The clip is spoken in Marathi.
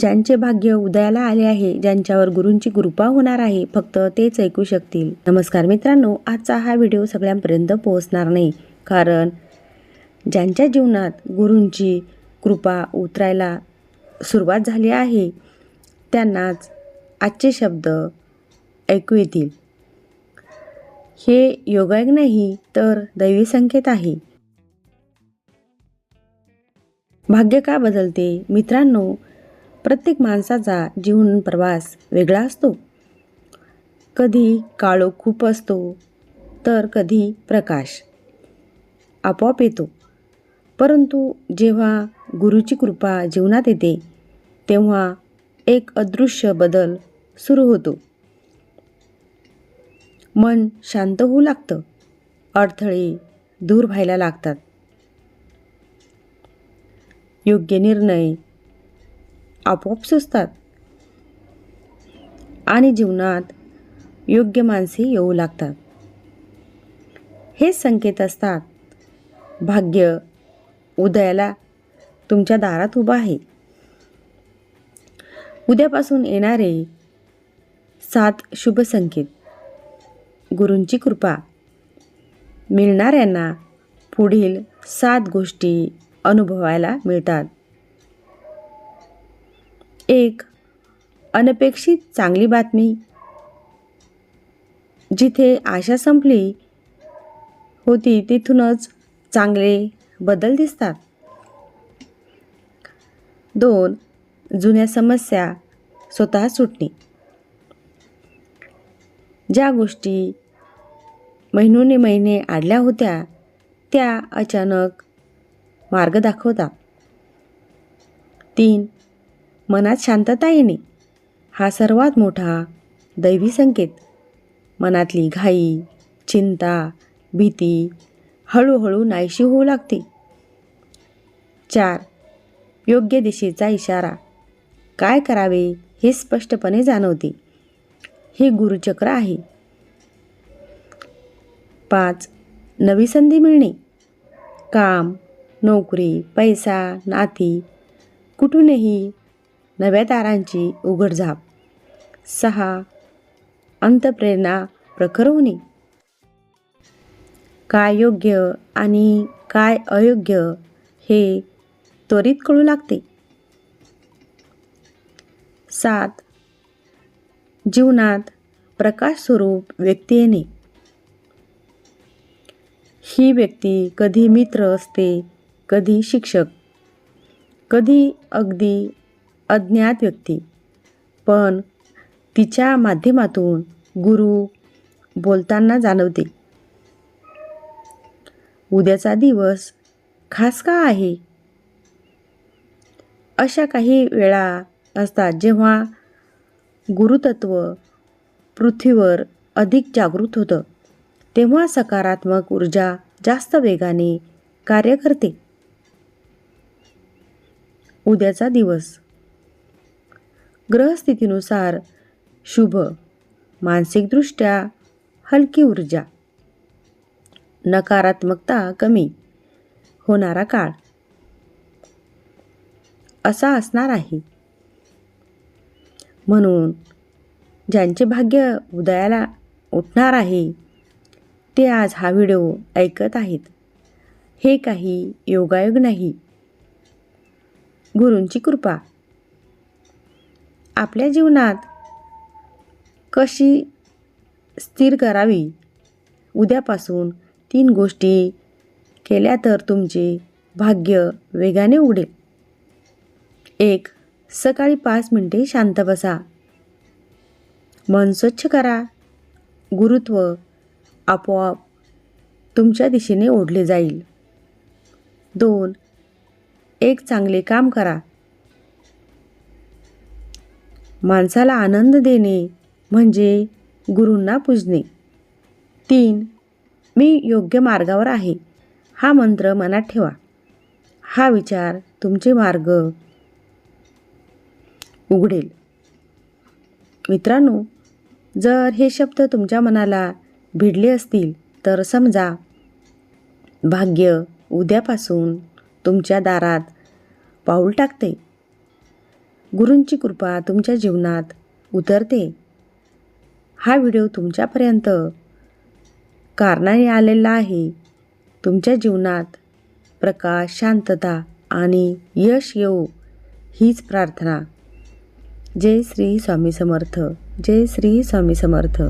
ज्यांचे भाग्य उदयाला आले आहे ज्यांच्यावर गुरूंची कृपा होणार आहे फक्त तेच ऐकू शकतील. नमस्कार मित्रांनो आजचा हा व्हिडिओ सगळ्यांपर्यंत पोहोचणार नाही. कारण ज्यांच्या जीवनात गुरूंची कृपा उतरायला सुरुवात झाली आहे त्यांनाच आजचे शब्द ऐकू येतील. हे योगायोग नाही तर दैवी संकेत आहे. भाग्य का बदलते? मित्रांनो प्रत्येक माणसाचा जीवन प्रवास वेगळा असतो. कधी काळो खूप असतो तर कधी प्रकाश आपोआप येतो. परंतु जेव्हा गुरुची कृपा जीवनात येते तेव्हा एक अदृश्य बदल सुरू होतो. मन शांत होऊ लागतं अडथळे दूर व्हायला लागतात. योग्य निर्णय आपोआप सुचतात. आणि जीवनात योग्य माणसे येऊ लागतात. हे संकेत असतात. भाग्य उदयाला तुमच्या दारात उभं आहे. उद्यापासून येणारे सात शुभ संकेत. गुरूंची कृपा. मिळणाऱ्यांना पुढील सात गोष्टी अनुभवायला मिळतात. एक अनपेक्षित चांगली बातमी. जिथे आशा संपली होती तिथूनच चांगले बदल दिसतात. दोन जुन्या समस्या स्वतः सुटणे. ज्या गोष्टी महिनोने महिने आडल्या होत्या त्या अचानक मार्ग दाखवतात तीन मनात शांतता येणे. हा सर्वात मोठा दैवी संकेत. मनातली घाई चिंता भीती हळूहळू नाहीशी होऊ लागते. चार. योग्य दिशेचा इशारा. काय करावे हे स्पष्टपणे जाणवते. हे गुरुचक्र आहे. पाच. नवी संधी मिळणे. काम नोकरी पैसा नाती कुठूनही नव्या दारांची उघडझाप. सहा. अंतप्रेरणा प्रखर होणे. काय योग्य आणि काय अयोग्य हे त्वरित कळू लागते. सात. जीवनात प्रकाश स्वरूप व्यक्ती येणे. ही व्यक्ती कधी मित्र असते कधी शिक्षक. कधी अगदी अज्ञात व्यक्ती. पण तिच्या माध्यमातून गुरु बोलताना जाणवते. उद्याचा दिवस खास का आहे? अशा काही वेळा असतात जेव्हा गुरुतत्व पृथ्वीवर अधिक जागृत होतं तेव्हा सकारात्मक ऊर्जा जास्त वेगाने कार्य करते. उद्याचा दिवस ग्रहस्थितीनुसार शुभ मानसिकदृष्ट्या हलकी ऊर्जा नकारात्मकता कमी होणारा काळ. असा असणार आहे. म्हणून ज्यांचे भाग्य उदयाला उठणार आहे ते आज हा व्हिडिओ ऐकत आहेत. हे काही योगायोग नाही. गुरूंची कृपा. आपल्या जीवनात कशी स्थिर करावी? उद्यापासून तीन गोष्टी केल्या तर तुमचे भाग्य वेगाने उडेल एक सकाळी पाच मिनटे शांत बसा. मन स्वच्छ करा. गुरुत्व आपोआप तुमच्या दिशेने ओढले जाईल. दोन एक चांगले काम करा. माणसाला आनंद देणे म्हणजे गुरूंना पूजणे. तीन मी योग्य मार्गावर आहे. हा मंत्र मनात ठेवा. हा विचार तुमचे मार्ग उघडेल. मित्रांनो जर हे शब्द तुमच्या मनाला भिडले असतील तर समजा भाग्य उद्यापासून तुमच्या दारात पाऊल टाकते. गुरूंची कृपा तुमच्या जीवनात उतरते. हा व्हिडिओ तुमच्यापर्यंत कारणाने आलेला आहे. तुमच्या जीवनात प्रकाश शांतता आणि यश येऊ हीच प्रार्थना. जय श्री स्वामी समर्थ. जय श्री स्वामी समर्थ.